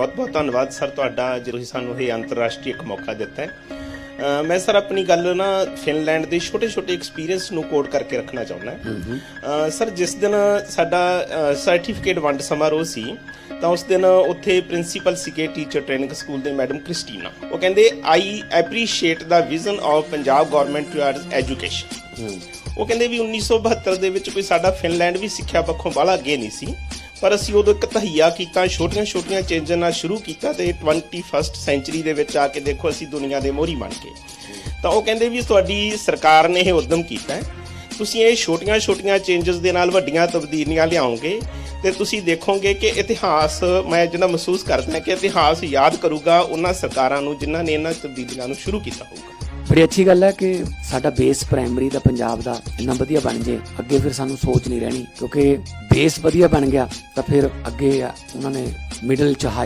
ਬਹੁਤ ਬਹੁਤ ਧੰਨਵਾਦ ਸਰ ਤੁਹਾਡਾ ਜੇ ਤੁਸੀਂ ਸਾਨੂੰ ਇਹ ਅੰਤਰਰਾਸ਼ਟਰੀ ਇੱਕ ਮੌਕਾ ਦਿੱਤਾ ਹੈ। ਮੈਂ ਸਰ ਆਪਣੀ ਗੱਲ ਨਾ ਫਿਨਲੈਂਡ ਦੇ ਛੋਟੇ ਛੋਟੇ ਐਕਸਪੀਰੀਅੰਸ ਨੂੰ ਕੋਡ ਕਰਕੇ ਰੱਖਣਾ ਚਾਹੁੰਦਾ ਹਾਂ। ਸਰ ਜਿਸ ਦਿਨ ਸਾਡਾ ਸਰਟੀਫਿਕੇਟ ਵੰਡ ਸਮਾਰੋਹ ਸੀ ਤਾਂ ਉਸ ਦਿਨ ਉੱਥੇ ਪ੍ਰਿੰਸੀਪਲ ਸੀਗੇ ਟੀਚਰ ਟ੍ਰੇਨਿੰਗ ਸਕੂਲ ਦੇ ਮੈਡਮ ਕ੍ਰਿਸਟੀਨਾ ਉਹ ਕਹਿੰਦੇ I appreciate the vision of Punjab government towards education ਉਹ ਕਹਿੰਦੇ ਵੀ 1972 ਦੇ ਵਿੱਚ ਕੋਈ ਸਾਡਾ ਫਿਨਲੈਂਡ ਵੀ ਸਿੱਖਿਆ ਪੱਖੋਂ ਬਾਹਲਾ ਅੱਗੇ ਨਹੀਂ ਸੀ। ਪਰ ਅਸੀਂ ਉਦੋਂ ਇੱਕ ਤਹਈਆ ਕੀਤਾ ਛੋਟੀਆਂ-ਛੋਟੀਆਂ ਚੇਂਜਾਂ ਨਾਲ ਸ਼ੁਰੂ ਕੀਤਾ ਤੇ 21st ਸੈਂਚਰੀ ਦੇ ਵਿੱਚ ਆ ਕੇ ਦੇਖੋ ਅਸੀਂ ਦੁਨੀਆ ਦੇ ਮੋਹਰੀ ਬਣ ਕੇ ਤਾਂ ਉਹ ਕਹਿੰਦੇ ਵੀ ਤੁਹਾਡੀ ਸਰਕਾਰ ਨੇ ਇਹ ਉਦਮ ਕੀਤਾ ਹੈ। ਤੁਸੀਂ ਇਹ ਛੋਟੀਆਂ-ਛੋਟੀਆਂ ਚੇਂਜਸ ਦੇ ਨਾਲ ਵੱਡੀਆਂ ਤਬਦੀਲੀਆਂ ਲਿਆਓਗੇ ਤੇ ਤੁਸੀਂ ਦੇਖੋਗੇ ਕਿ ਇਤਿਹਾਸ, ਮੈਂ ਜਿਹੜਾ ਮਹਿਸੂਸ ਕਰਦਾ ਕਿ ਇਤਿਹਾਸ ਯਾਦ ਕਰੂਗਾ ਉਹਨਾਂ ਸਰਕਾਰਾਂ ਨੂੰ ਜਿਨ੍ਹਾਂ ਨੇ ਇਹਨਾਂ ਤਬਦੀਲੀਆਂ ਨੂੰ ਸ਼ੁਰੂ ਕੀਤਾ ਹੋਊਗਾ। ਬੜੀ ਅੱਛੀ ਗੱਲ ਹੈ ਕਿ ਸਾਡਾ ਬੇਸ ਪ੍ਰਾਇਮਰੀ ਦਾ ਪੰਜਾਬ ਦਾ ਇੰਨਾ ਵਧੀਆ ਬਣ ਜੇ, ਅੱਗੇ ਫਿਰ ਸਾਨੂੰ ਸੋਚ ਨਹੀਂ ਰਹਿਣੀ, ਕਿਉਂਕਿ ਬੇਸ ਵਧੀਆ ਬਣ ਗਿਆ ਤਾਂ ਫਿਰ ਅੱਗੇ ਉਹਨਾਂ ਨੇ ਮਿਡਲ ਚ ਹਾਈ